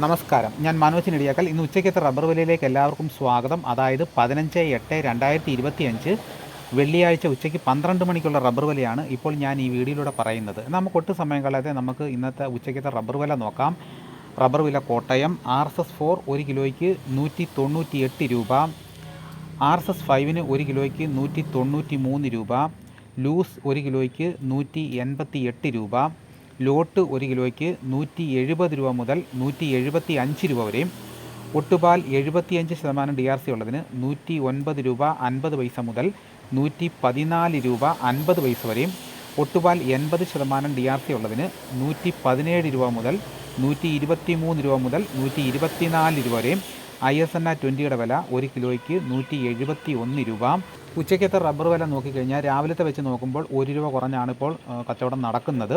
നമസ്കാരം. ഞാൻ മനോജ് നെടിയാക്കൽ. ഇന്ന് ഉച്ചയ്ക്കത്തെ റബ്ബർ വിലയിലേക്ക് എല്ലാവർക്കും സ്വാഗതം. അതായത് പതിനഞ്ച് എട്ട് രണ്ടായിരത്തി ഇരുപത്തി അഞ്ച് വെള്ളിയാഴ്ച ഉച്ചയ്ക്ക് പന്ത്രണ്ട് മണിക്കുള്ള റബ്ബർ വിലയാണ് ഇപ്പോൾ ഞാൻ ഈ വീഡിയോയിലൂടെ പറയുന്നത്. നമുക്ക് ഒട്ടും സമയം കളയാതെ നമുക്ക് ഇന്നത്തെ ഉച്ചയ്ക്കത്തെ റബ്ബർ വില നോക്കാം. റബ്ബർ വില Kottayam R S S four ഒരു കിലോയ്ക്ക് നൂറ്റി തൊണ്ണൂറ്റി എട്ട് രൂപ. ആർ എസ് എസ് ഫൈവിന് ഒരു കിലോയ്ക്ക് നൂറ്റി തൊണ്ണൂറ്റി മൂന്ന് രൂപ. ലൂസ് ഒരു കിലോയ്ക്ക് നൂറ്റി എൺപത്തി എട്ട് രൂപ. ലോട്ട് ഒരു കിലോയ്ക്ക് നൂറ്റി എഴുപത് രൂപ മുതൽ നൂറ്റി എഴുപത്തി അഞ്ച് രൂപ വരെയും. ഒട്ടുപാൽ എഴുപത്തിയഞ്ച് ശതമാനം ഡി ആർ സി ഉള്ളതിന് നൂറ്റി ഒൻപത് രൂപ അൻപത് പൈസ മുതൽ നൂറ്റി പതിനാല് രൂപ അൻപത് പൈസ വരെയും. ഒട്ടുപാൽ എൺപത് ശതമാനം ഡി ആർ സി ഉള്ളതിന് നൂറ്റി പതിനേഴ് രൂപ മുതൽ നൂറ്റി ഇരുപത്തി മൂന്ന് രൂപ മുതൽ നൂറ്റി ഇരുപത്തിനാല് രൂപ വരെയും. ഐ എസ് എൻ ആ ട്വന്റിയുടെ വില ഒരു കിലോയ്ക്ക് നൂറ്റി എഴുപത്തി ഒന്ന് രൂപ. ഉച്ചയ്ക്കത്തെ റബ്ബർ വില നോക്കിക്കഴിഞ്ഞാൽ രാവിലത്തെ വെച്ച് നോക്കുമ്പോൾ ഒരു രൂപ കുറഞ്ഞാണ് ഇപ്പോൾ കച്ചവടം നടക്കുന്നത്.